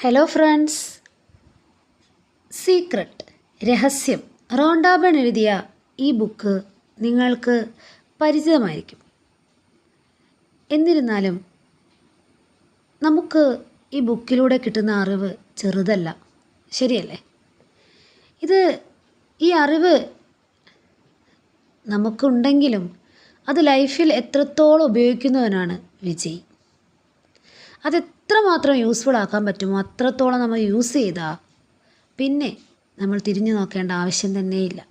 Hello friends secret രഹസ്യം. റോണ്ടാബൺ എഴുതിയ ഈ ബുക്ക് നിങ്ങൾക്ക് പരിചിതമായിരിക്കും. എന്നിരുന്നാലും നമുക്ക് ഈ ബുക്കിലൂടെ കിട്ടുന്ന അറിവ് ചെറുതല്ല. ശരിയല്ലേ? ഇത് ഈ അറിവ് നമുക്കുണ്ടെങ്കിലും അത് ലൈഫിൽ എത്രത്തോളം ഉപയോഗിക്കുന്നവനാണ് വിജയ്. അത് എത്രമാത്രം യൂസ്ഫുൾ ആക്കാൻ പറ്റുമോ അത്രത്തോളം നമ്മൾ യൂസ് ചെയ്താൽ പിന്നെ നമ്മൾ തിരിഞ്ഞു നോക്കേണ്ട ആവശ്യം തന്നെയില്ല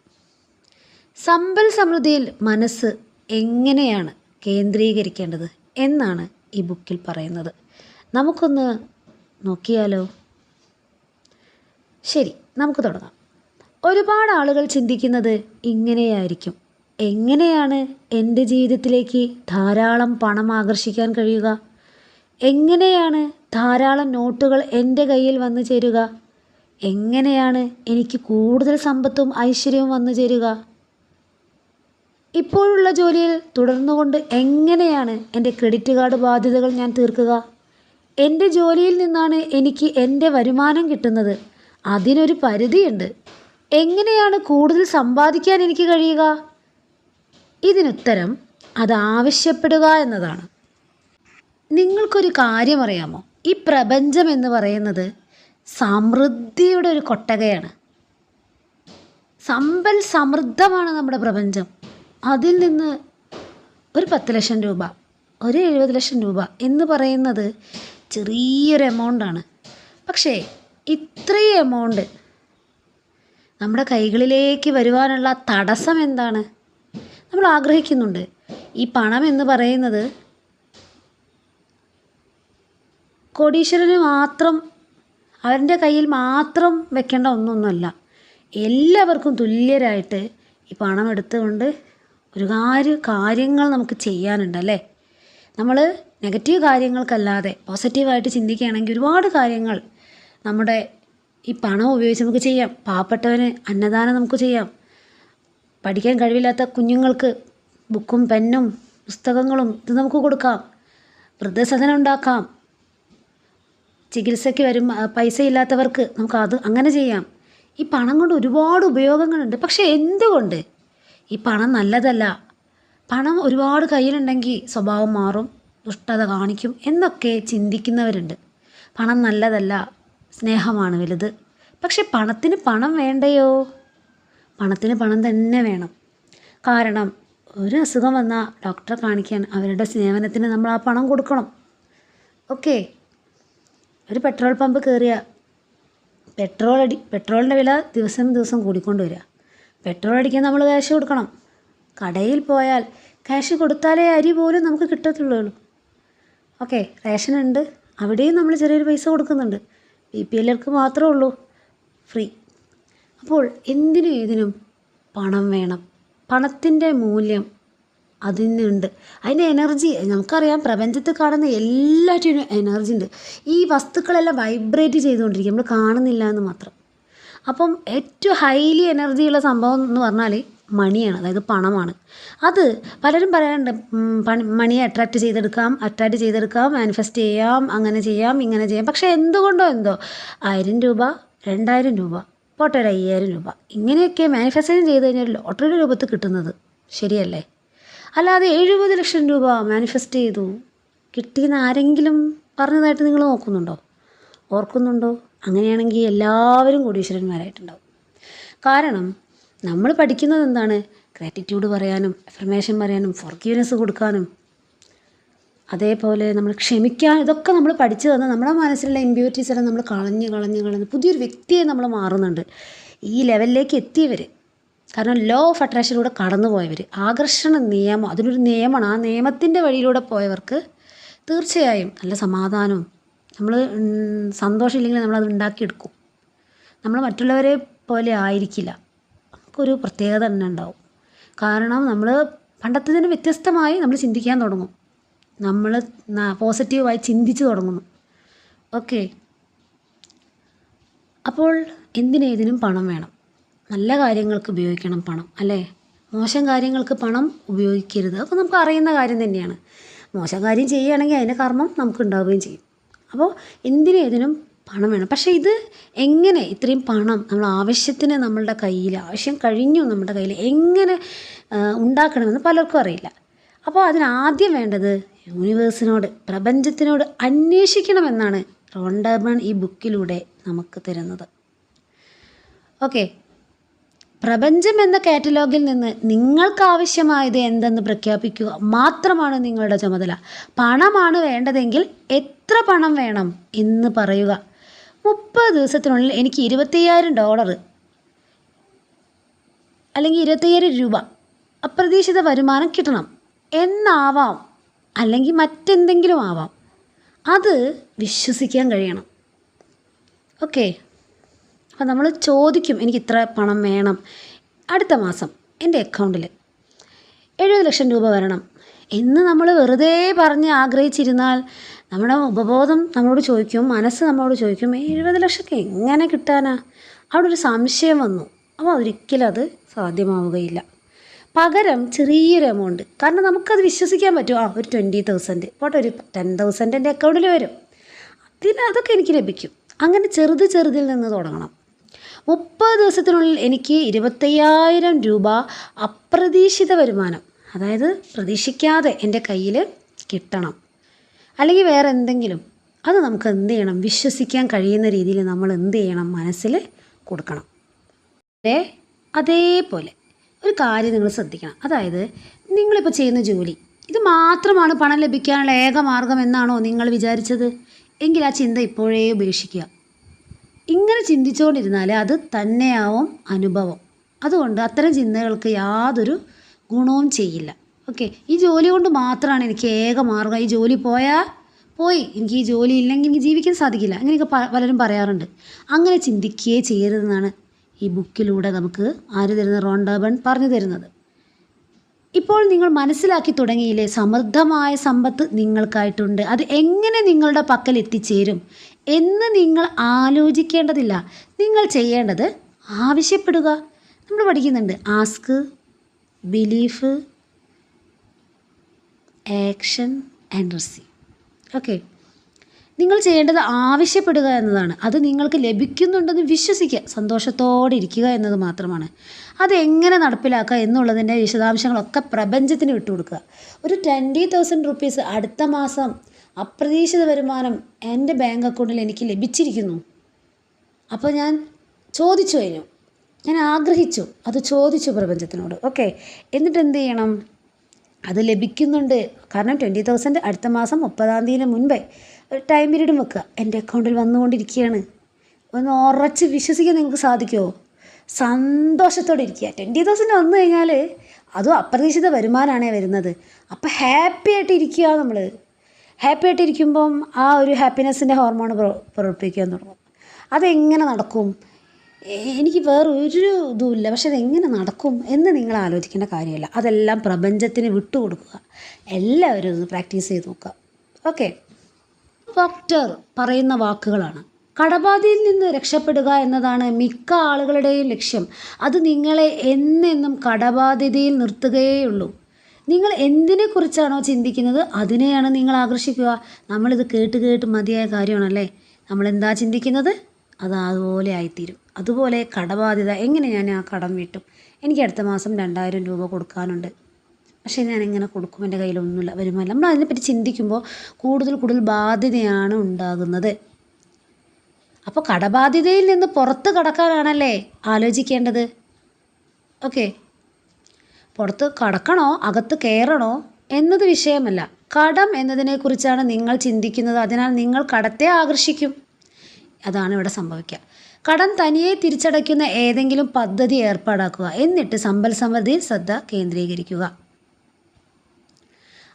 സമ്പൽ സമൃദ്ധിയിൽ മനസ്സ് എങ്ങനെയാണ് കേന്ദ്രീകരിക്കേണ്ടത് എന്നാണ് ഈ ബുക്കിൽ പറയുന്നത്. നമുക്കൊന്ന് നോക്കിയാലോ? ശരി നമുക്ക് തുടങ്ങാം. ഒരുപാട് ആളുകൾ ചിന്തിക്കുന്നത് ഇങ്ങനെയായിരിക്കും. എങ്ങനെയാണ് എന്റെ ജീവിതത്തിലേക്ക് ധാരാളം പണം ആകർഷിക്കാൻ കഴിയുക? എങ്ങനെയാണ് ധാരാളം നോട്ടുകൾ എന്റെ കയ്യിൽ വന്നു ചേരുക? എങ്ങനെയാണ് എനിക്ക് കൂടുതൽ സമ്പത്തും ഐശ്വര്യവും വന്നു ചേരുക? ഇപ്പോഴുള്ള ജോലിയിൽ തുടർന്നുകൊണ്ട് എങ്ങനെയാണ് എന്റെ ക്രെഡിറ്റ് കാർഡ് ബാധ്യതകൾ ഞാൻ തീർക്കുക? എന്റെ ജോലിയിൽ നിന്നാണ് എനിക്ക് എന്റെ വരുമാനം കിട്ടുന്നത്. അതിനൊരു പരിധിയുണ്ട്. എങ്ങനെയാണ് കൂടുതൽ സമ്പാദിക്കാൻ എനിക്ക് കഴിയുക? ഇതിനുത്തരം അത് ആവശ്യപ്പെടുക എന്നതാണ്. നിങ്ങൾക്കൊരു കാര്യം അറിയാമോ? ഈ പ്രപഞ്ചം എന്ന് പറയുന്നത് സമൃദ്ധിയുടെ ഒരു കൊട്ടകയാണ്. സമ്പൽ സമൃദ്ധമാണ് നമ്മുടെ പ്രപഞ്ചം. അതിൽ നിന്ന് ഒരു പത്ത് ലക്ഷം രൂപ ഒരു എഴുപത് ലക്ഷം രൂപ എന്ന് പറയുന്നത് ചെറിയൊരു എമൗണ്ടാണ് പക്ഷേ ഇത്രയും എമൗണ്ട് നമ്മുടെ കൈകളിലേക്ക് വരുവാനുള്ള തടസ്സം എന്താണ്? നമ്മൾ ആഗ്രഹിക്കുന്നുണ്ട്. ഈ പണം എന്ന് പറയുന്നത് കോടീശ്വരന് മാത്രം അവന്റെ കയ്യിൽ മാത്രം വെക്കേണ്ട ഒന്നൊന്നുമല്ല. എല്ലാവർക്കും തുല്യരായിട്ട് ഈ പണം എടുത്തുകൊണ്ട് ഒരുപാട് കാര്യങ്ങൾ നമുക്ക് ചെയ്യാനുണ്ട് അല്ലേ? നമ്മൾ നെഗറ്റീവ് കാര്യങ്ങൾക്കല്ലാതെ പോസിറ്റീവായിട്ട് ചിന്തിക്കുകയാണെങ്കിൽ ഒരുപാട് കാര്യങ്ങൾ നമ്മുടെ ഈ പണം ഉപയോഗിച്ച് നമുക്ക് ചെയ്യാം. പാവപ്പെട്ടവന് അന്നദാനം നമുക്ക് ചെയ്യാം. പഠിക്കാൻ കഴിവില്ലാത്ത കുഞ്ഞുങ്ങൾക്ക് ബുക്കും പെന്നും പുസ്തകങ്ങളും ഇത് നമുക്ക് കൊടുക്കാം. വൃദ്ധസദനം ഉണ്ടാക്കാം. ചികിത്സയ്ക്ക് വരും പൈസ ഇല്ലാത്തവർക്ക് നമുക്ക് അത് അങ്ങനെ ചെയ്യാം. ഈ പണം കൊണ്ട് ഒരുപാട് ഉപയോഗങ്ങളുണ്ട്. പക്ഷേ എന്തുകൊണ്ട്? ഈ പണം നല്ലതല്ല. പണം ഒരുപാട് കയ്യിലുണ്ടെങ്കിൽ സ്വഭാവം മാറും ദുഷ്ടത കാണിക്കും എന്നൊക്കെ ചിന്തിക്കുന്നവരുണ്ട്. പണം നല്ലതല്ല സ്നേഹമാണ് വലുത്. പക്ഷെ പണത്തിന് പണം വേണ്ടയോ? പണത്തിന് പണം തന്നെ വേണം. കാരണം ഒരു അസുഖം വന്നാൽ ഡോക്ടറെ കാണിക്കാൻ അവരുടെ സേവനത്തിന് നമ്മൾ ആ പണം കൊടുക്കണം. ഓക്കെ? ഒരു പെട്രോൾ പമ്പ് കയറിയ പെട്രോൾ അടി പെട്രോളിന്റെ വില ദിവസം ദിവസം കൂടിക്കൊണ്ട് വരിക പെട്രോൾ അടിക്കാൻ നമ്മൾ ക്യാഷ് കൊടുക്കണം. കടയിൽ പോയാൽ ക്യാഷ് കൊടുത്താലേ അരി പോലും നമുക്ക് കിട്ടത്തുള്ളൂ ഓക്കെ റേഷൻ ഉണ്ട്. അവിടെയും നമ്മൾ ചെറിയൊരു പൈസ കൊടുക്കുന്നുണ്ട്. ബി പി എല്ലർക്ക് മാത്രമേ ഉള്ളൂ. ഫ്രീ അപ്പോൾ എന്തിനും ഏതിനും പണം വേണം. പണത്തിന്റെ മൂല്യം അതിനുണ്ട് അതിന്റെ എനർജി നമുക്കറിയാം പ്രപഞ്ചത്തിൽ കാണുന്ന എല്ലാറ്റിനും എനർജി ഉണ്ട്. ഈ വസ്തുക്കളെല്ലാം വൈബ്രേറ്റ് ചെയ്തുകൊണ്ടിരിക്കും. നമ്മൾ കാണുന്നില്ല എന്ന് മാത്രം. അപ്പം ഏറ്റവും ഹൈലി എനർജിയുള്ള സംഭവം എന്ന് പറഞ്ഞാൽ മണിയാണ് അതായത് പണമാണ്. അത് പലരും പറയാറുണ്ട് പണി മണിയെ അട്രാക്റ്റ് ചെയ്തെടുക്കാം അട്രാക്റ്റ് ചെയ്തെടുക്കാം മാനിഫെസ്റ്റ് ചെയ്യാം അങ്ങനെ ചെയ്യാം ഇങ്ങനെ ചെയ്യാം. പക്ഷേ എന്തുകൊണ്ടോ എന്തോ ആയിരം രൂപ രണ്ടായിരം രൂപ പോട്ടെ ഒരു അയ്യായിരം രൂപ ഇങ്ങനെയൊക്കെ മാനിഫെസ്റ്റേഷൻ ചെയ്ത് കഴിഞ്ഞാൽ ലോട്ടറിയുടെ രൂപത്തിൽ കിട്ടുന്നത് ശരിയല്ലേ? അല്ലാതെ എഴുപത് ലക്ഷം രൂപ മാനിഫെസ്റ്റ് ചെയ്തു. കിട്ടിയെന്ന് ആരെങ്കിലും പറഞ്ഞതായിട്ട് നിങ്ങൾ നോക്കുന്നുണ്ടോ ഓർക്കുന്നുണ്ടോ? അങ്ങനെയാണെങ്കിൽ എല്ലാവരും കോടീശ്വരന്മാരായിട്ടുണ്ടാവും. കാരണം നമ്മൾ പഠിക്കുന്നത് എന്താണ്? ഗ്രാറ്റിറ്റ്യൂഡ് പറയാനും എഫർമേഷൻ പറയാനും ഫോർഗീവ്നെസ് കൊടുക്കാനും. അതേപോലെ നമ്മൾ ക്ഷമിക്കാൻ ഇതൊക്കെ നമ്മൾ പഠിച്ചു തന്ന് നമ്മുടെ മനസ്സിലുള്ള ഇമ്പ്യൂരിറ്റീസ് എല്ലാം നമ്മൾ കളഞ്ഞ് കളഞ്ഞ് കളഞ്ഞ് പുതിയൊരു വ്യക്തിയെ നമ്മൾ മാറുന്നുണ്ട്. ഈ ലെവലിലേക്ക് എത്തിയവർ കാരണം ലോ ഓഫ് അട്രാക്ഷനിലൂടെ കടന്നു പോയവർ ആകർഷണ നിയമം അതിനൊരു നിയമമാണ്. ആ നിയമത്തിന്റെ വഴിയിലൂടെ പോയവർക്ക് തീർച്ചയായും നല്ല സമാധാനവും നമ്മൾ സന്തോഷമില്ലെങ്കിൽ നമ്മളത് ഉണ്ടാക്കിയെടുക്കും. നമ്മൾ മറ്റുള്ളവരെ പോലെ ആയിരിക്കില്ല. നമുക്കൊരു പ്രത്യേകത തന്നെ ഉണ്ടാവും. കാരണം നമ്മൾ പണ്ടത്തേതിന് വ്യത്യസ്തമായി നമ്മൾ ചിന്തിക്കാൻ തുടങ്ങും. നമ്മൾ പോസിറ്റീവായി ചിന്തിച്ച് തുടങ്ങുന്നു. ഓക്കെ അപ്പോൾ എന്തിനേതിനും പണം വേണം. നല്ല കാര്യങ്ങൾക്ക് ഉപയോഗിക്കണം പണം അല്ലേ? മോശം കാര്യങ്ങൾക്ക് പണം ഉപയോഗിക്കരുത്. അപ്പോൾ നമുക്ക് അറിയുന്ന കാര്യം തന്നെയാണ്. മോശം കാര്യം ചെയ്യുകയാണെങ്കിൽ അതിന്റെ കർമ്മം നമുക്ക് ഉണ്ടാവുകയും ചെയ്യും. അപ്പോൾ എന്തിനേതിനും പണം വേണം. പക്ഷേ ഇത് എങ്ങനെ ഇത്രയും പണം നമ്മൾ ആവശ്യത്തിന് നമ്മളുടെ കയ്യിൽ ആവശ്യം കഴിഞ്ഞു നമ്മുടെ കയ്യിൽ എങ്ങനെ ഉണ്ടാക്കണമെന്ന് പലർക്കും അറിയില്ല. അപ്പോൾ അതിനാദ്യം വേണ്ടത് യൂണിവേഴ്സിനോട് പ്രപഞ്ചത്തിനോട് അന്വേഷിക്കണമെന്നാണ് റോണ്ടബൺ ഈ ബുക്കിലൂടെ നമുക്ക് തരുന്നത്. ഓക്കെ. പ്രപഞ്ചം എന്ന കാറ്റലോഗിൽ നിന്ന് നിങ്ങൾക്ക് ആവശ്യമായത് എന്തെന്ന് പ്രഖ്യാപിക്കുക മാത്രമാണ് നിങ്ങളുടെ ചുമതല. പണമാണ് വേണ്ടതെങ്കിൽ എത്ര പണം വേണം എന്ന് പറയുക. മുപ്പത് ദിവസത്തിനുള്ളിൽ എനിക്ക് ഇരുപത്തയ്യായിരം ഡോളർ അല്ലെങ്കിൽ ഇരുപത്തയ്യായിരം രൂപ അപ്രതീക്ഷിത വരുമാനം കിട്ടണം എന്നാവാം. അല്ലെങ്കിൽ മറ്റെന്തെങ്കിലും ആവാം. അത് വിശ്വസിക്കാൻ കഴിയണം. ഓക്കെ? അപ്പോൾ നമ്മൾ ചോദിക്കും എനിക്ക് ഇത്ര പണം വേണം. അടുത്ത മാസം എന്റെ അക്കൗണ്ടിൽ എഴുപത് ലക്ഷം രൂപ വരണം. എന്ന് നമ്മൾ വെറുതെ പറഞ്ഞ് ആഗ്രഹിച്ചിരുന്നാൽ നമ്മുടെ ഉപബോധം നമ്മളോട് ചോദിക്കും മനസ്സ് നമ്മളോട് ചോദിക്കും എഴുപത് ലക്ഷം എങ്ങനെ കിട്ടാനാ? അവിടെ ഒരു സംശയം വന്നു. അപ്പോൾ ഒരിക്കലും അത് സാധ്യമാവുകയില്ല. പകരം ചെറിയൊരു എമൗണ്ട് കാരണം നമുക്കത് വിശ്വസിക്കാൻ പറ്റും. ആ ഒരു ട്വന്റി തൗസൻഡ് പോട്ടെ ഒരു ടെൻ തൗസൻഡ് എന്റെ അക്കൗണ്ടിൽ വരും. അതിന് അതൊക്കെ എനിക്ക് ലഭിക്കും. അങ്ങനെ ചെറുത് ചെറുതിൽ നിന്ന് തുടങ്ങണം. മുപ്പത് ദിവസത്തിനുള്ളിൽ എനിക്ക് ഇരുപത്തയ്യായിരം രൂപ അപ്രതീക്ഷിത വരുമാനം അതായത് പ്രതീക്ഷിക്കാതെ എന്റെ കയ്യിൽ കിട്ടണം. അല്ലെങ്കിൽ വേറെ എന്തെങ്കിലും അത് നമുക്ക് എന്ത് ചെയ്യണം? വിശ്വസിക്കാൻ കഴിയുന്ന രീതിയിൽ നമ്മൾ എന്ത് ചെയ്യണം? മനസ്സിൽ കൊടുക്കണം. അതേ അതേപോലെ ഒരു കാര്യം നിങ്ങൾ ശ്രദ്ധിക്കണം. അതായത് നിങ്ങളിപ്പോൾ ചെയ്യുന്ന ജോലി ഇത് മാത്രമാണ് പണം ലഭിക്കാനുള്ള ഏക മാർഗം എന്നാണോ നിങ്ങൾ വിചാരിച്ചത്? എങ്കിൽ ആ ചിന്ത ഇപ്പോഴേ ഉപേക്ഷിക്കുക. ഇങ്ങനെ ചിന്തിച്ചുകൊണ്ടിരുന്നാൽ അത് തന്നെയാവും അനുഭവം. അതുകൊണ്ട് അത്തരം ചിന്തകൾക്ക് യാതൊരു ഗുണവും ചെയ്യില്ല. ഓക്കെ ഈ ജോലി കൊണ്ട് മാത്രമാണ് എനിക്ക് ഏക മാർഗം. ഈ ജോലി പോയാൽ പോയി. എനിക്ക് ഈ ജോലി ഇല്ലെങ്കിൽ എനിക്ക് ജീവിക്കാൻ സാധിക്കില്ല. അങ്ങനെയൊക്കെ പലരും പറയാറുണ്ട്. അങ്ങനെ ചിന്തിക്കുകയേ ചെയ്യരുതെന്നാണ് ഈ ബുക്കിലൂടെ നമുക്ക് ആര് തരുന്ന റോണ്ടാബൺ പറഞ്ഞു തരുന്നത്. ഇപ്പോൾ നിങ്ങൾ മനസ്സിലാക്കി തുടങ്ങിയില്ലേ? സമൃദ്ധമായ സമ്പത്ത് നിങ്ങൾക്കായിട്ടുണ്ട്. അത് എങ്ങനെ നിങ്ങളുടെ പക്കൽ എത്തിച്ചേരും? എന്ന് നിങ്ങൾ ആലോചിക്കേണ്ടതില്ല. നിങ്ങൾ ചെയ്യേണ്ടത് ആവശ്യപ്പെടുക. നമ്മൾ പഠിക്കുന്നുണ്ട്. Ask belief action and receive. Okay. നിങ്ങൾ ചെയ്യേണ്ടത് ആവശ്യപ്പെടുക എന്നതാണ്. അത് നിങ്ങൾക്ക് ലഭിക്കുന്നുണ്ടെന്ന് വിശ്വസിക്കുക. സന്തോഷത്തോടെ ഇരിക്കുക എന്നത് മാത്രമാണ്. അതെങ്ങനെ നടപ്പിലാക്കുക എന്നുള്ളതിന്റെ വിശദാംശങ്ങളൊക്കെ പ്രപഞ്ചത്തിന് വിട്ടുകൊടുക്കുക ഒരു ട്വന്റി തൗസൻഡ് റുപ്പീസ് അടുത്ത മാസം അപ്രതീക്ഷിത വരുമാനം എന്റെ ബാങ്ക് അക്കൗണ്ടിൽ എനിക്ക് ലഭിച്ചിരിക്കുന്നു. അപ്പോൾ ഞാൻ ചോദിച്ചു കഴിഞ്ഞു ഞാൻ ആഗ്രഹിച്ചു. അത് ചോദിച്ചു പ്രപഞ്ചത്തിനോട്. ഓക്കെ എന്നിട്ട് എന്ത് ചെയ്യണം? അത് ലഭിക്കുന്നുണ്ട്. കാരണം ട്വന്റി തൗസൻഡ് അടുത്ത മാസം മുപ്പതാം തീയതിന് മുൻപേ ഒരു ടൈം പീരീഡും വെക്കുക. എന്റെ അക്കൗണ്ടിൽ വന്നുകൊണ്ടിരിക്കുകയാണ്. ഒന്ന് ഉറച്ച് വിശ്വസിക്കാൻ നിങ്ങൾക്ക് സാധിക്കുമോ സന്തോഷത്തോടെ ഇരിക്കുക. ട്വന്റി തൗസൻഡ് വന്നു കഴിഞ്ഞാൽ അതും അപ്രതീക്ഷിത വരുമാനമാണേ വരുന്നത്. അപ്പോൾ ഹാപ്പി ആയിട്ട് ഇരിക്കുക നമ്മൾ ഹാപ്പി ആയിട്ടിരിക്കുമ്പം ആ ഒരു ഹാപ്പിനെസ്സിന്റെ ഹോർമോൺ പ്രവർത്തിക്കാൻ തുടങ്ങും. അതെങ്ങനെ നടക്കും? എനിക്ക് വേറെ ഒരു ഇതുമില്ല. പക്ഷെ അതെങ്ങനെ നടക്കും എന്ന് നിങ്ങൾ ആലോചിക്കേണ്ട കാര്യമല്ല. അതെല്ലാം പ്രപഞ്ചത്തിന് വിട്ടുകൊടുക്കുക. എല്ലാവരും ഒന്ന് പ്രാക്ടീസ് ചെയ്ത് നോക്കുക. ഓക്കെ. ഡോക്ടർ പറയുന്ന വാക്കുകളാണ്. കടബാധയിൽ നിന്ന് രക്ഷപ്പെടുക എന്നതാണ് മിക്ക ആളുകളുടെയും ലക്ഷ്യം. അത് നിങ്ങളെ എന്നെന്നും കടബാധ്യതയിൽ നിർത്തുകയേയുള്ളൂ നിങ്ങൾ എന്തിനെക്കുറിച്ചാണോ ചിന്തിക്കുന്നത്? അതിനെയാണ് നിങ്ങൾ ആകർഷിക്കുക. നമ്മളിത് കേട്ട് കേട്ട് മതിയായ കാര്യമാണല്ലേ? നമ്മൾ എന്താ ചിന്തിക്കുന്നത്? അത് അതുപോലെ ആയിത്തീരും. അതുപോലെ കടബാധ്യത. എങ്ങനെ ഞാൻ ആ കടം വീട്ടും? എനിക്ക് അടുത്ത മാസം രണ്ടായിരം രൂപ കൊടുക്കാനുണ്ട്. പക്ഷേ ഞാൻ എങ്ങനെ കൊടുക്കും. എന്റെ കയ്യിലൊന്നുമില്ല വരുമാനം. നമ്മൾ അതിനെപ്പറ്റി ചിന്തിക്കുമ്പോൾ കൂടുതൽ കൂടുതൽ ബാധ്യതയാണ് ഉണ്ടാകുന്നത്. അപ്പോൾ കടബാധ്യതയിൽ നിന്ന് പുറത്ത് കടക്കാനാണല്ലേ ആലോചിക്കേണ്ടത്? ഓക്കെ. പുറത്ത് കടക്കണോ? അകത്ത് കയറണോ എന്നത് വിഷയമല്ല. കടം എന്നതിനെക്കുറിച്ചാണ് നിങ്ങൾ ചിന്തിക്കുന്നത്. അതിനാൽ നിങ്ങൾ കടത്തെ ആകർഷിക്കും. അതാണ് ഇവിടെ സംഭവിക്കുക. കടം തനിയെ തിരിച്ചടയ്ക്കുന്ന ഏതെങ്കിലും പദ്ധതി ഏർപ്പാടാക്കുക. എന്നിട്ട് സമ്പൽ സമൃദ്ധിയിൽ ശ്രദ്ധ കേന്ദ്രീകരിക്കുക.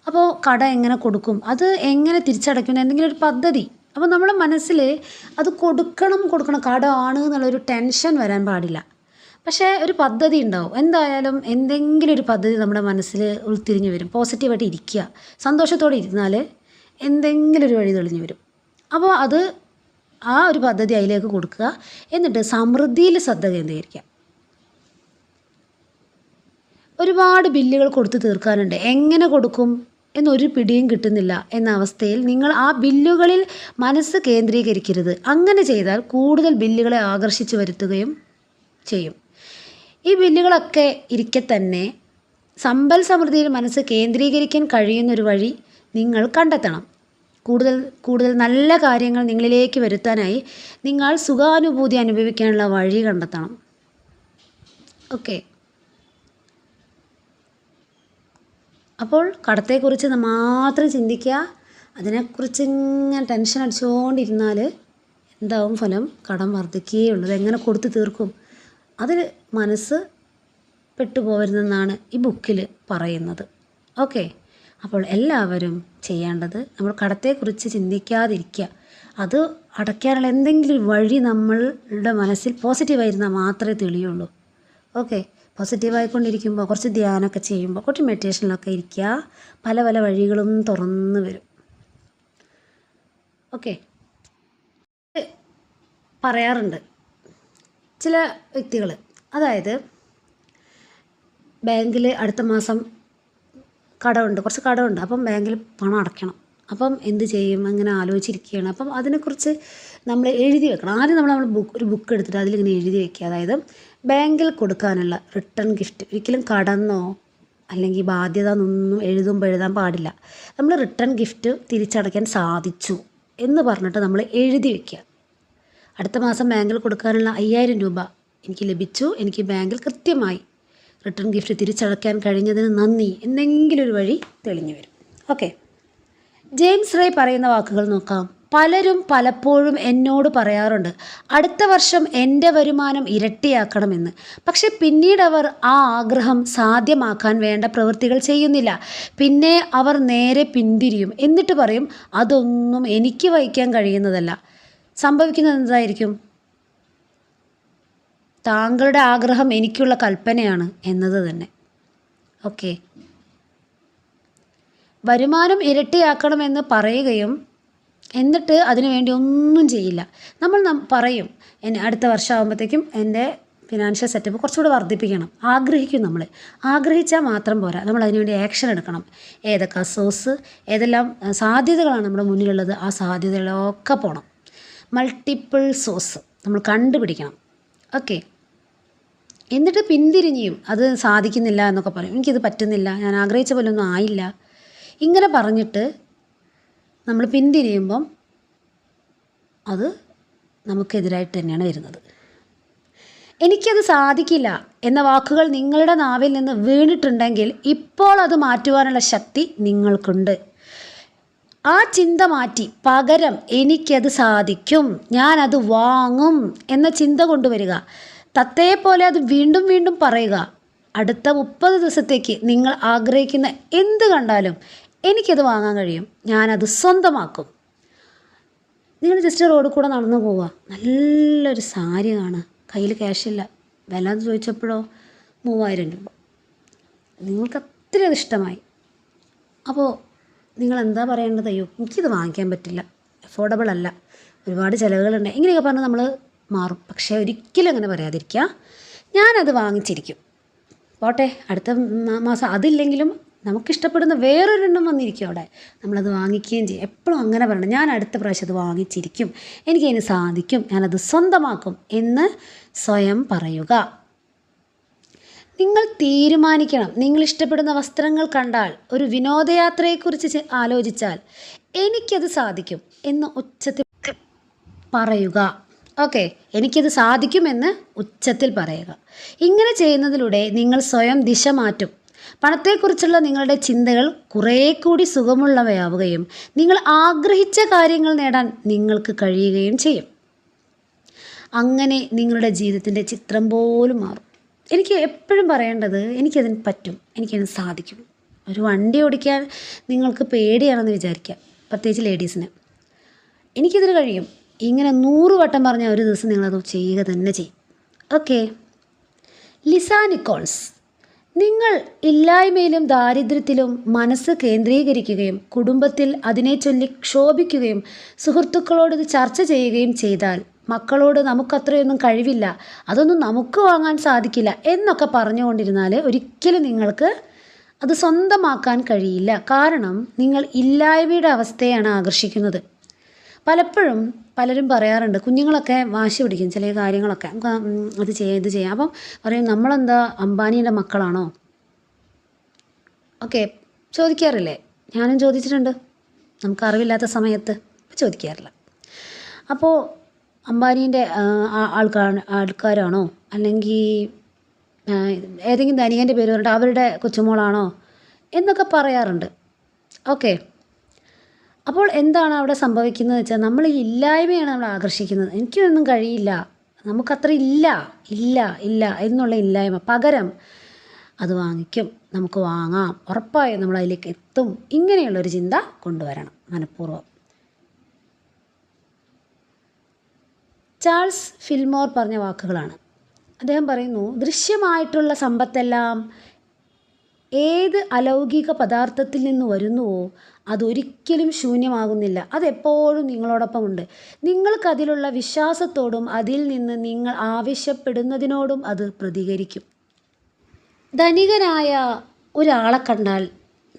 അപ്പോൾ കട എങ്ങനെ കൊടുക്കും? അത് എങ്ങനെ തിരിച്ചടയ്ക്കുന്ന എന്തെങ്കിലും ഒരു പദ്ധതി. അപ്പോൾ നമ്മുടെ മനസ്സിൽ അത് കൊടുക്കണം കൊടുക്കണം കട ആണ് എന്നുള്ളൊരു ടെൻഷൻ വരാൻ പാടില്ല. പക്ഷേ ഒരു പദ്ധതി ഉണ്ടാവും. എന്തായാലും എന്തെങ്കിലും ഒരു പദ്ധതി നമ്മുടെ മനസ്സിൽ ഉൾത്തിരിഞ്ഞ് വരും. പോസിറ്റീവായിട്ട് ഇരിക്കുക. സന്തോഷത്തോടെ ഇരുന്നാൽ എന്തെങ്കിലും ഒരു വഴി തെളിഞ്ഞു വരും. അപ്പോൾ അത് ആ ഒരു പദ്ധതി അതിലേക്ക് കൊടുക്കുക. എന്നിട്ട് സമൃദ്ധിയിൽ ശ്രദ്ധ കേന്ദ്രീകരിക്കുക. ഒരുപാട് ബില്ലുകൾ കൊടുത്ത് തീർക്കാനുണ്ട്. എങ്ങനെ കൊടുക്കും എന്നൊരു പിടിയും കിട്ടുന്നില്ല എന്ന അവസ്ഥയിൽ നിങ്ങൾ ആ ബില്ലുകളിൽ മനസ്സ് കേന്ദ്രീകരിക്കരുത്. അങ്ങനെ ചെയ്താൽ കൂടുതൽ ബില്ലുകളെ ആകർഷിച്ചു വരുത്തുകയും ചെയ്യും. ഈ ബില്ലുകളൊക്കെ ഇരിക്കെ തന്നെ സമ്പൽ സമൃദ്ധിയിൽ മനസ്സ് കേന്ദ്രീകരിക്കാൻ കഴിയുന്നൊരു വഴി നിങ്ങൾ കണ്ടെത്തണം. കൂടുതൽ കൂടുതൽ നല്ല കാര്യങ്ങൾ നിങ്ങളിലേക്ക് വരുത്താനായി നിങ്ങൾ സുഖാനുഭൂതി അനുഭവിക്കാനുള്ള വഴി കണ്ടെത്തണം. ഓക്കെ. അപ്പോൾ കടത്തെക്കുറിച്ച് മാത്രം ചിന്തിക്കുക. അതിനെക്കുറിച്ച് ഇങ്ങനെ ടെൻഷൻ അടിച്ചുകൊണ്ടിരുന്നാൽ എന്താവും ഫലം? കടം വർദ്ധിക്കുകയുള്ളൂ എങ്ങനെ കൊടുത്തു തീർക്കും? അതിൽ മനസ്സ് പെട്ടുപോകരുതെന്നാണ് ഈ ബുക്കിൽ പറയുന്നത്. ഓക്കെ? അപ്പോൾ എല്ലാവരും ചെയ്യേണ്ടത് നമ്മൾ കടത്തെക്കുറിച്ച് ചിന്തിക്കാതിരിക്കുക. അത് അടയ്ക്കാനുള്ള എന്തെങ്കിലും വഴി നമ്മളുടെ മനസ്സിൽ പോസിറ്റീവായിരുന്നാൽ മാത്രമേ തെളിയുള്ളൂ. ഓക്കെ? പോസിറ്റീവായിക്കൊണ്ടിരിക്കുമ്പോൾ കുറച്ച് ധ്യാനമൊക്കെ ചെയ്യുമ്പോൾ കുറച്ച് മെഡിറ്റേഷനിലൊക്കെ ഇരിക്കുക പല പല വഴികളും തുറന്നു വരും. ഓക്കെ? പറയാറുണ്ട്. ചില വ്യക്തികൾ അതായത് ബാങ്കിൽ അടുത്ത മാസം കടമുണ്ട് കുറച്ച് കടമുണ്ട് അപ്പം ബാങ്കിൽ പണം അടയ്ക്കണം. അപ്പം എന്ത് ചെയ്യും? അങ്ങനെ ആലോചിച്ചിരിക്കുകയാണ്. അപ്പം അതിനെക്കുറിച്ച് നമ്മൾ എഴുതി വെക്കണം. ആദ്യം നമ്മൾ നമ്മൾ ബുക്ക് ഒരു ബുക്ക് എടുത്തിട്ട് അതിലിങ്ങനെ എഴുതി വെക്കുക. അതായത് ബാങ്കിൽ കൊടുക്കാനുള്ള റിട്ടേൺ ഗിഫ്റ്റ്. ഒരിക്കലും കടന്നോ അല്ലെങ്കിൽ ബാധ്യത എന്നൊന്നും എഴുതുമ്പോൾ എഴുതാൻ പാടില്ല. നമ്മൾ റിട്ടേൺ ഗിഫ്റ്റ് തിരിച്ചടയ്ക്കാൻ സാധിച്ചു എന്ന് പറഞ്ഞിട്ട് നമ്മൾ എഴുതി വെക്കുക. അടുത്ത മാസം ബാങ്കിൽ കൊടുക്കാനുള്ള അയ്യായിരം രൂപ എനിക്ക് ലഭിച്ചു. എനിക്ക് ബാങ്കിൽ കൃത്യമായി റിട്ടേൺ ഗിഫ്റ്റ് തിരിച്ചടയ്ക്കാൻ കഴിഞ്ഞതിന് നന്ദി. എന്തെങ്കിലും ഒരു വഴി തെളിഞ്ഞു വരും. ഓക്കെ. ജെയിംസ് റേ പറയുന്ന വാക്കുകൾ നോക്കാം. പലരും പലപ്പോഴും എന്നോട് പറയാറുണ്ട് അടുത്ത വർഷം എന്റെ വരുമാനം ഇരട്ടിയാക്കണമെന്ന്. പക്ഷെ പിന്നീട് അവർ ആ ആഗ്രഹം സാധ്യമാക്കാൻ വേണ്ട പ്രവൃത്തികൾ ചെയ്യുന്നില്ല. പിന്നെ അവർ നേരെ പിന്തിരിയും. എന്നിട്ട് പറയും അതൊന്നും എനിക്ക് വഹിക്കാൻ കഴിയുന്നതല്ല. സംഭവിക്കുന്നത് എന്തായിരിക്കും താങ്കളുടെ ആഗ്രഹം എനിക്കുള്ള കൽപ്പനയാണ് എന്നത് തന്നെ. ഓക്കെ. വരുമാനം ഇരട്ടിയാക്കണമെന്ന് പറയുകയും എന്നിട്ട് അതിനുവേണ്ടി ഒന്നും ചെയ്യില്ല. നമ്മൾ പറയും എന്നെ അടുത്ത വർഷമാകുമ്പോഴത്തേക്കും എന്റെ ഫിനാൻഷ്യൽ സെറ്റപ്പ് കുറച്ചുകൂടെ വർദ്ധിപ്പിക്കണം. ആഗ്രഹിക്കും നമ്മൾ ആഗ്രഹിച്ചാൽ മാത്രം പോരാ. നമ്മൾ അതിനുവേണ്ടി ആക്ഷൻ എടുക്കണം. ഏതൊക്കെ സോഴ്സ് ഏതെല്ലാം സാധ്യതകളാണ് നമ്മുടെ മുന്നിലുള്ളത് ആ സാധ്യതകളൊക്കെ പോകണം മൾട്ടിപ്പിൾ സോഴ്സ് നമ്മൾ കണ്ടുപിടിക്കണം. ഓക്കെ എന്നിട്ട് പിന്തിരിഞ്ഞും അത് സാധിക്കുന്നില്ല എന്നൊക്കെ പറയും. എനിക്കിത് പറ്റുന്നില്ല. ഞാൻ ആഗ്രഹിച്ച പോലെ ഒന്നും ആയില്ല. ഇങ്ങനെ പറഞ്ഞിട്ട് നമ്മൾ പിന്തിരിയുമ്പം അത് നമുക്കെതിരായിട്ട് തന്നെയാണ് വരുന്നത്. എനിക്കത് സാധിക്കില്ല എന്ന വാക്കുകൾ നിങ്ങളുടെ നാവിൽ നിന്ന് വീണിട്ടുണ്ടെങ്കിൽ ഇപ്പോൾ അത് മാറ്റുവാനുള്ള ശക്തി നിങ്ങൾക്കുണ്ട്. ആ ചിന്ത മാറ്റി പകരം എനിക്കത് സാധിക്കും ഞാനത് വാങ്ങും എന്ന ചിന്ത കൊണ്ടുവരിക. തത്തയെ പോലെ അത് വീണ്ടും വീണ്ടും പറയുക. അടുത്ത മുപ്പത് ദിവസത്തേക്ക് നിങ്ങൾ ആഗ്രഹിക്കുന്ന എന്ത് കണ്ടാലും എനിക്കത് വാങ്ങാൻ കഴിയും ഞാനത് സ്വന്തമാക്കും. നിങ്ങൾ ജസ്റ്റ് റോഡിൽ കൂടെ നടന്നു പോവുക. നല്ലൊരു സാരി കാണുക. കയ്യിൽ ക്യാഷില്ല വില എന്ന് ചോദിച്ചപ്പോഴോ? മൂവായിരം രൂപ. നിങ്ങൾക്ക് അത്രയും ഇഷ്ടമായി. അപ്പോൾ നിങ്ങൾ എന്താ പറയേണ്ടത്? അയ്യോ എനിക്കിത് വാങ്ങിക്കാൻ പറ്റില്ല. അഫോർഡബിൾ അല്ല. ഒരുപാട് ചിലവുകളുണ്ട്. ഇങ്ങനെയൊക്കെ പറഞ്ഞ് നമ്മൾ മാറും. പക്ഷേ ഒരിക്കലും അങ്ങനെ പറയാതിരിക്കുക. ഞാനത് വാങ്ങിച്ചിരിക്കും. പോട്ടെ അടുത്ത മാസം അതില്ലെങ്കിലും നമുക്കിഷ്ടപ്പെടുന്ന വേറൊരെണ്ണം വന്നിരിക്കും അവിടെ. നമ്മളത് വാങ്ങിക്കുകയും ചെയ്യും. എപ്പോഴും അങ്ങനെ പറയണം. ഞാൻ അടുത്ത പ്രാവശ്യം അത് വാങ്ങിച്ചിരിക്കും. എനിക്കതിന് സാധിക്കും. ഞാനത് സ്വന്തമാക്കും എന്ന് സ്വയം പറയുക. നിങ്ങൾ തീരുമാനിക്കണം. നിങ്ങൾ ഇഷ്ടപ്പെടുന്ന വസ്ത്രങ്ങൾ കണ്ടാൽ ഒരു വിനോദയാത്രയെക്കുറിച്ച് ആലോചിച്ചാൽ എനിക്കത് സാധിക്കും എന്ന് ഉച്ചത്തിൽ പറയുക. ഓക്കെ എനിക്കത് സാധിക്കുമെന്ന് ഉച്ചത്തിൽ പറയുക. ഇങ്ങനെ ചെയ്യുന്നതിലൂടെ നിങ്ങൾ സ്വയം ദിശ മാറ്റും. പണത്തെക്കുറിച്ചുള്ള നിങ്ങളുടെ ചിന്തകൾ കുറേ കൂടി സുഖമുള്ളവയാവുകയും നിങ്ങൾ ആഗ്രഹിച്ച കാര്യങ്ങൾ നേടാൻ നിങ്ങൾക്ക് കഴിയുകയും ചെയ്യും. അങ്ങനെ നിങ്ങളുടെ ജീവിതത്തിന്റെ ചിത്രം പോലും മാറും. എനിക്ക് എപ്പോഴും പറയേണ്ടത് എനിക്കതിന് പറ്റും എനിക്കതിന് സാധിക്കും. ഒരു വണ്ടി ഓടിക്കാൻ നിങ്ങൾക്ക് പേടിയാണെന്ന് വിചാരിക്കുക പ്രത്യേകിച്ച് ലേഡീസിന്. എനിക്കിതിന് കഴിയും. ഇങ്ങനെ നൂറ് വട്ടം പറഞ്ഞാൽ ഒരു ദിവസം നിങ്ങളത് ചെയ്യുക തന്നെ ചെയ്യും. ഓക്കെ. ലിസ നിക്കോൾസ് നിങ്ങൾ ഇല്ലായ്മയിലും ദാരിദ്ര്യത്തിലും മനസ്സ് കേന്ദ്രീകരിക്കുകയും കുടുംബത്തിൽ അതിനെ ചൊല്ലി ക്ഷോഭിക്കുകയും സുഹൃത്തുക്കളോട് ഇത് ചർച്ച ചെയ്യുകയും ചെയ്താൽ മക്കളോട് നമുക്കത്രയൊന്നും കഴിവില്ല. അതൊന്നും നമുക്ക് വാങ്ങാൻ സാധിക്കില്ല എന്നൊക്കെ പറഞ്ഞുകൊണ്ടിരുന്നാൽ ഒരിക്കലും നിങ്ങൾക്ക് അത് സ്വന്തമാക്കാൻ കഴിയില്ല. കാരണം നിങ്ങൾ ഇല്ലായ്മയുടെ അവസ്ഥയാണ് ആകർഷിക്കുന്നത്. പലപ്പോഴും പലരും പറയാറുണ്ട് കുഞ്ഞുങ്ങളൊക്കെ വാശി പിടിക്കും ചില കാര്യങ്ങളൊക്കെ. അത് ചെയ്യാം ഇത് ചെയ്യാം. അപ്പം പറയും നമ്മളെന്താ അംബാനിയുടെ മക്കളാണോ? ഓക്കെ ചോദിക്കാറില്ലേ? ഞാനും ചോദിച്ചിട്ടുണ്ട്. നമുക്ക് അറിവില്ലാത്ത സമയത്ത് ചോദിക്കാറില്ല. അപ്പോൾ അംബാനീന്റെ ആൾക്കാർ ആൾക്കാരാണോ? അല്ലെങ്കിൽ ഏതെങ്കിലും ധനികന്റെ പേര് പറഞ്ഞിട്ട് അവരുടെ കൊച്ചുമോളാണോ? എന്നൊക്കെ പറയാറുണ്ട്. ഓക്കെ. അപ്പോൾ എന്താണ് അവിടെ സംഭവിക്കുന്നത് വെച്ചാൽ നമ്മൾ ഈ ഇല്ലായ്മയാണ് നമ്മൾ ആകർഷിക്കുന്നത്. എനിക്കൊന്നും കഴിയില്ല. നമുക്കത്ര ഇല്ല ഇല്ല ഇല്ല എന്നുള്ള ഇല്ലായ്മ. പകരം അത് വാങ്ങിക്കും. നമുക്ക് വാങ്ങാം. ഉറപ്പായും നമ്മളതിലേക്ക് എത്തും. ഇങ്ങനെയുള്ളൊരു ചിന്ത കൊണ്ടുവരണം മനഃപൂർവം. ചാൾസ് ഫിൽമോർ പറഞ്ഞ വാക്കുകളാണ്. അദ്ദേഹം പറയുന്നു ദൃശ്യമായിട്ടുള്ള സമ്പത്തെല്ലാം ഏത് അലൗകിക പദാർത്ഥത്തിൽ നിന്ന് വരുന്നുവോ അതൊരിക്കലും ശൂന്യമാകുന്നില്ല. അതെപ്പോഴും നിങ്ങളോടൊപ്പമുണ്ട്. നിങ്ങൾക്കതിലുള്ള വിശ്വാസത്തോടും അതിൽ നിന്ന് നിങ്ങൾ ആവശ്യപ്പെടുന്നതിനോടും അത് പ്രതികരിക്കും. ധനികനായ ഒരാളെ കണ്ടാൽ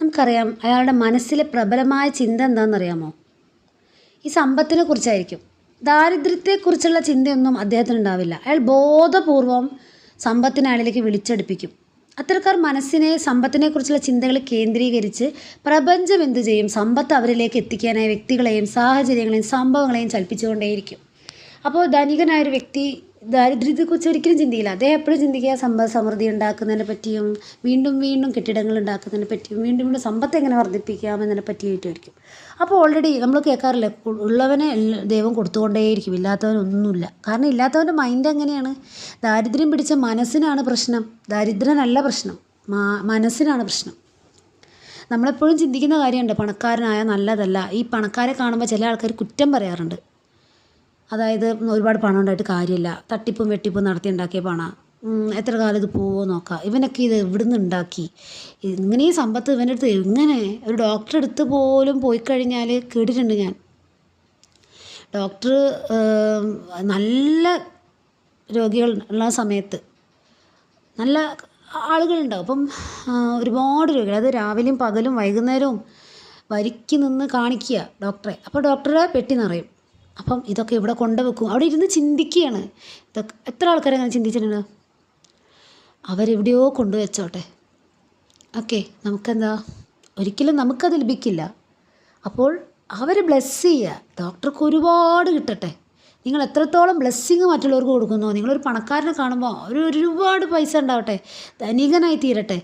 നമുക്കറിയാം അയാളുടെ മനസ്സിലെ പ്രബലമായ ചിന്ത എന്താണെന്നറിയാമോ? ഈ സമ്പത്തിനെ കുറിച്ചായിരിക്കും. ദാരിദ്ര്യത്തെക്കുറിച്ചുള്ള ചിന്തയൊന്നും അദ്ദേഹത്തിന് ഉണ്ടാവില്ല അയാൾ ബോധപൂർവം സമ്പത്തിനെ അയാളിലേക്ക് വിളിച്ചടുപ്പിക്കും. അത്തരക്കാർ മനസ്സിനെ സമ്പത്തിനെക്കുറിച്ചുള്ള ചിന്തകൾ കേന്ദ്രീകരിച്ച് പ്രപഞ്ചം എന്തു ചെയ്യും? സമ്പത്ത് അവരിലേക്ക് എത്തിക്കാനായി വ്യക്തികളെയും സാഹചര്യങ്ങളെയും സംഭവങ്ങളെയും ചലിപ്പിച്ചുകൊണ്ടേയിരിക്കും. അപ്പോൾ ധനികനായൊരു വ്യക്തി ദാരിദ്ര്യത്തെക്കുറിച്ച് ഒരിക്കലും ചിന്തിക്കില്ല. അദ്ദേഹം എപ്പോഴും ചിന്തിക്കുക സമ്പദ് സമൃദ്ധി ഉണ്ടാക്കുന്നതിനെ പറ്റിയും വീണ്ടും വീണ്ടും കെട്ടിടങ്ങൾ ഉണ്ടാക്കുന്നതിനെ പറ്റിയും വീണ്ടും വീണ്ടും സമ്പത്ത് എങ്ങനെ വർദ്ധിപ്പിക്കാം എന്നതിനെ പറ്റിയിട്ടായിരിക്കും അപ്പോൾ ഓൾറെഡി നമ്മൾ കേൾക്കാറില്ല ഉള്ളവനെ ദൈവം കൊടുത്തുകൊണ്ടേയിരിക്കും. ഇല്ലാത്തവനൊന്നുമില്ല. കാരണം ഇല്ലാത്തവന്റെ മൈൻഡ് എങ്ങനെയാണ്? ദാരിദ്ര്യം പിടിച്ച മനസ്സിനാണ് പ്രശ്നം. ദാരിദ്ര്യനല്ല പ്രശ്നം. മനസ്സിനാണ് പ്രശ്നം. നമ്മളെപ്പോഴും ചിന്തിക്കുന്ന കാര്യമുണ്ട് പണക്കാരനായ നല്ലതല്ല. ഈ പണക്കാരെ കാണുമ്പോൾ ചില ആൾക്കാർ കുറ്റം പറയാറുണ്ട്. അതായത് ഒരുപാട് പണം ഉണ്ടായിട്ട് കാര്യമില്ല. തട്ടിപ്പും വെട്ടിപ്പും നടത്തി ഉണ്ടാക്കിയ പണമാണ് എത്ര കാലം ഇത് പോവോ നോക്കാം. ഇവനൊക്കെ ഇത് എവിടുന്ന് ഉണ്ടാക്കി. ഇങ്ങനെ ഈ സമ്പത്ത് ഇവന്റെ അടുത്ത് എങ്ങനെ? ഒരു ഡോക്ടറെ അടുത്ത് പോലും പോയി കഴിഞ്ഞാൽ കേട്ടിട്ടുണ്ട് ഞാൻ. ഡോക്ടർ നല്ല രോഗികൾ ഉള്ള സമയത്ത് നല്ല ആളുകളുണ്ടാവും. അപ്പം ഒരുപാട് രോഗികൾ. അത് രാവിലെയും പകലും വൈകുന്നേരവും വരിക്ക് നിന്ന് കാണിക്കുക ഡോക്ടറെ അപ്പോൾ ഡോക്ടറെ പെട്ടി നിറയും. അപ്പം ഇതൊക്കെ ഇവിടെ കൊണ്ടുവെക്കും. അവിടെ ഇരുന്ന് ചിന്തിക്കുകയാണ്. ഇതൊക്കെ എത്ര ആൾക്കാർ അങ്ങനെ ചിന്തിച്ചിട്ടുണ്ട്? അവരെവിടെയോ കൊണ്ടുവച്ചോട്ടെ. ഓക്കെ നമുക്കെന്താ? ഒരിക്കലും നമുക്കത് ലഭിക്കില്ല. അപ്പോൾ അവരെ ബ്ലെസ് ചെയ്യുക. ഡോക്ടർക്ക് ഒരുപാട് കിട്ടട്ടെ. നിങ്ങൾ എത്രത്തോളം ബ്ലെസ്സിങ് മറ്റുള്ളവർക്ക് കൊടുക്കുന്നോ നിങ്ങളൊരു പണക്കാരനെ കാണുമ്പോൾ അവർ ഒരുപാട് പൈസ ഉണ്ടാവട്ടെ. ധനികനായി തീരട്ടെ.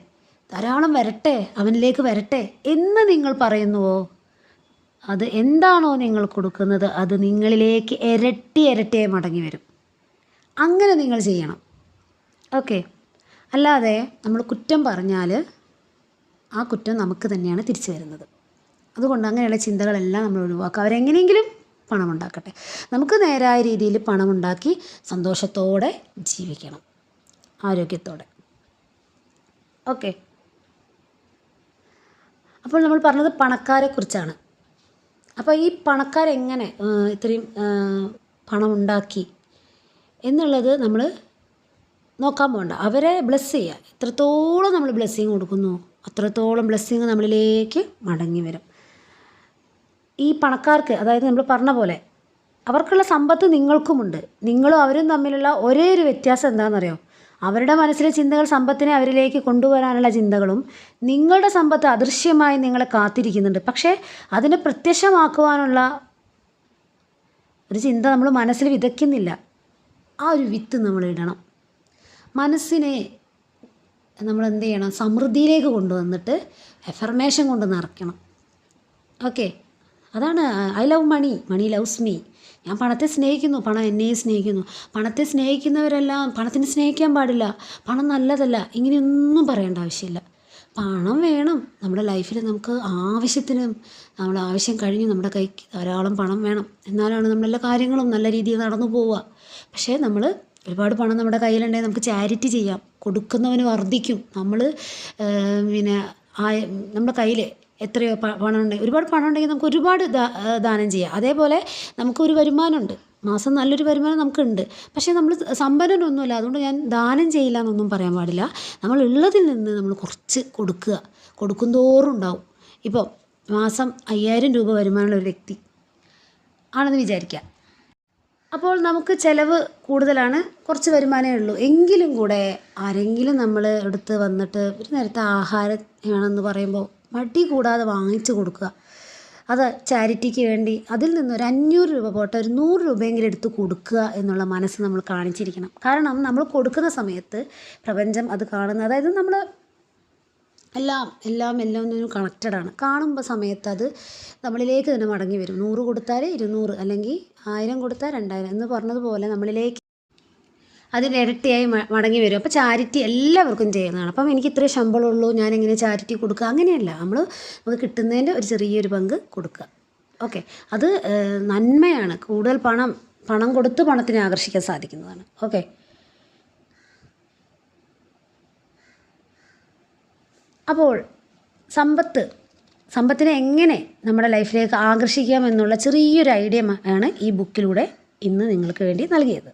ധാരാളം വരട്ടെ. അവനിലേക്ക് വരട്ടെ എന്ന് നിങ്ങൾ പറയുന്നുവോ? അത് എന്താണോ നിങ്ങൾ കൊടുക്കുന്നത് അത് നിങ്ങളിലേക്ക് ഇരട്ടി ഇരട്ടിയായി മടങ്ങി വരും. അങ്ങനെ നിങ്ങൾ ചെയ്യണം. ഓക്കെ. അല്ലാതെ നമ്മൾ കുറ്റം പറഞ്ഞാൽ ആ കുറ്റം നമുക്ക് തന്നെയാണ് തിരിച്ചു വരുന്നത് അതുകൊണ്ട് അങ്ങനെയുള്ള ചിന്തകളെല്ലാം നമ്മൾ ഒഴിവാക്കുക. അവരെങ്ങനെയെങ്കിലും പണമുണ്ടാക്കട്ടെ. നമുക്ക് നേരായ രീതിയിൽ പണമുണ്ടാക്കി സന്തോഷത്തോടെ ജീവിക്കണം. ആരോഗ്യത്തോടെ. ഓക്കെ. അപ്പോൾ നമ്മൾ പറഞ്ഞത് പണക്കാരെക്കുറിച്ചാണ് അപ്പോൾ ഈ പണക്കാരെങ്ങനെ ഇത്രയും പണം പണമുണ്ടാക്കി എന്നുള്ളത് നമ്മൾ നോക്കാൻ പോകണ്ട അവരെ ബ്ലെസ് ചെയ്യുക എത്രത്തോളം നമ്മൾ ബ്ലെസ്സിങ് കൊടുക്കുന്നു അത്രത്തോളം ബ്ലെസ്സിങ് നമ്മളിലേക്ക് മടങ്ങി വരും. ഈ പണക്കാർക്ക് അതായത് നമ്മൾ പറഞ്ഞ പോലെ അവർക്കുള്ള സമ്പത്ത് നിങ്ങൾക്കുമുണ്ട്. നിങ്ങളും അവരും തമ്മിലുള്ള ഒരേ ഒരു വ്യത്യാസം എന്താണെന്നറിയോ? അവരുടെ മനസ്സിലെ ചിന്തകൾ സമ്പത്തിനെ അവരിലേക്ക് കൊണ്ടുവരാനുള്ള ചിന്തകളും നിങ്ങളുടെ സമ്പത്ത് അദൃശ്യമായി നിങ്ങളെ കാത്തിരിക്കുന്നുണ്ട്. പക്ഷേ അതിനെ പ്രത്യക്ഷമാക്കുവാനുള്ള ഒരു ചിന്ത നമ്മൾ മനസ്സിൽ വിതയ്ക്കുന്നില്ല. ആ ഒരു വിത്ത് നമ്മൾ ഇടണം. മനസ്സിനെ നമ്മൾ എന്ത് ചെയ്യണം? സമൃദ്ധിയിലേക്ക് കൊണ്ടുവന്നിട്ട് എഫർമേഷൻ കൊണ്ട് നിറയ്ക്കണം. ഓക്കെ അതാണ് I love money money loves me ഞാൻ പണത്തെ സ്നേഹിക്കുന്നു പണം എന്നെയും സ്നേഹിക്കുന്നു. പണത്തെ സ്നേഹിക്കുന്നവരെല്ലാം പണത്തിന് സ്നേഹിക്കാൻ പാടില്ല. പണം നല്ലതല്ല ഇങ്ങനെയൊന്നും പറയേണ്ട ആവശ്യമില്ല. പണം വേണം നമ്മുടെ ലൈഫിൽ നമുക്ക് ആവശ്യത്തിന് നമ്മുടെ ആവശ്യം കഴിഞ്ഞ് നമ്മുടെ കൈക്ക് ധാരാളം പണം വേണം. എന്നാലാണ് നമ്മളെല്ലാ കാര്യങ്ങളും നല്ല രീതിയിൽ നടന്നു പോവുക. പക്ഷേ നമ്മൾ ഒരുപാട് പണം നമ്മുടെ കയ്യിലുണ്ടെങ്കിൽ നമുക്ക് ചാരിറ്റി ചെയ്യാം. കൊടുക്കുന്നവന് വർദ്ധിക്കും. നമ്മൾ പിന്നെ ആ നമ്മുടെ കയ്യിൽ എത്രയോ പണം ഉണ്ടെങ്കിൽ ഒരുപാട് പണം ഉണ്ടെങ്കിൽ നമുക്ക് ഒരുപാട് ദാനം ചെയ്യാം. അതേപോലെ നമുക്കൊരു വരുമാനമുണ്ട്. മാസം നല്ലൊരു വരുമാനം നമുക്കുണ്ട്. പക്ഷേ നമ്മൾ സമ്പന്നനൊന്നുമല്ല. അതുകൊണ്ട് ഞാൻ ദാനം ചെയ്യില്ല എന്നൊന്നും പറയാൻ പാടില്ല. നമ്മൾ ഉള്ളതിൽ നിന്ന് നമ്മൾ കുറച്ച് കൊടുക്കുക. കൊടുക്കും തോറും ഉണ്ടാവും. ഇപ്പോൾ മാസം അയ്യായിരം രൂപ വരുമാനമുള്ള ഒരു വ്യക്തി ആണെന്ന് വിചാരിക്കുക. അപ്പോൾ നമുക്ക് ചിലവ് കൂടുതലാണ് കുറച്ച് വരുമാനമേ ഉള്ളൂ. എങ്കിലും കൂടെ ആരെങ്കിലും നമ്മൾ എടുത്ത് വന്നിട്ട് ഒരു നേരത്തെ ആഹാരം വേണമെന്ന് പറയുമ്പോൾ മടി കൂടാതെ വാങ്ങിച്ചു കൊടുക്കുക. അത് ചാരിറ്റിക്ക് വേണ്ടി അതിൽ നിന്ന് ഒരു അഞ്ഞൂറ് രൂപ പോട്ടെ ഒരു നൂറ് രൂപയെങ്കിലും എടുത്ത് കൊടുക്കുക എന്നുള്ള മനസ്സ് നമ്മൾ കാണിച്ചിരിക്കണം. കാരണം നമ്മൾ കൊടുക്കുന്ന സമയത്ത് പ്രപഞ്ചം അത് കാണുന്ന അതായത് നമ്മൾ എല്ലാം എല്ലാം എല്ലാം ഒന്നിനും കണക്റ്റഡാണ് കാണുമ്പോൾ സമയത്ത് അത് നമ്മളിലേക്ക് തന്നെ മടങ്ങി വരും. നൂറ് കൊടുത്താൽ ഇരുന്നൂറ് അല്ലെങ്കിൽ ആയിരം കൊടുത്താൽ രണ്ടായിരം എന്ന് പറഞ്ഞതുപോലെ നമ്മളിലേക്ക് അതിന് ഇരട്ടിയായി മടങ്ങി വരും. അപ്പോൾ ചാരിറ്റി എല്ലാവർക്കും ചെയ്യുന്നതാണ്. അപ്പം എനിക്ക് ഇത്രയും ശമ്പളമുള്ളൂ ഞാൻ എങ്ങനെ ചാരിറ്റി കൊടുക്കുക? അങ്ങനെയല്ല. നമ്മൾ നമുക്ക് കിട്ടുന്നതിന്റെ ഒരു ചെറിയൊരു പങ്ക് കൊടുക്കുക. ഓക്കെ അത് നന്മയാണ്. കൂടുതൽ പണം പണം കൊടുത്ത് പണത്തിനെ ആകർഷിക്കാൻ സാധിക്കുന്നതാണ്. ഓക്കെ അപ്പോൾ സമ്പത്ത്. സമ്പത്തിനെ എങ്ങനെ നമ്മുടെ ലൈഫിലേക്ക് ആകർഷിക്കാം എന്നുള്ള ചെറിയൊരു ഐഡിയ ആണ് ഈ ബുക്കിലൂടെ ഇന്ന് നിങ്ങൾക്ക് വേണ്ടി നൽകിയത്.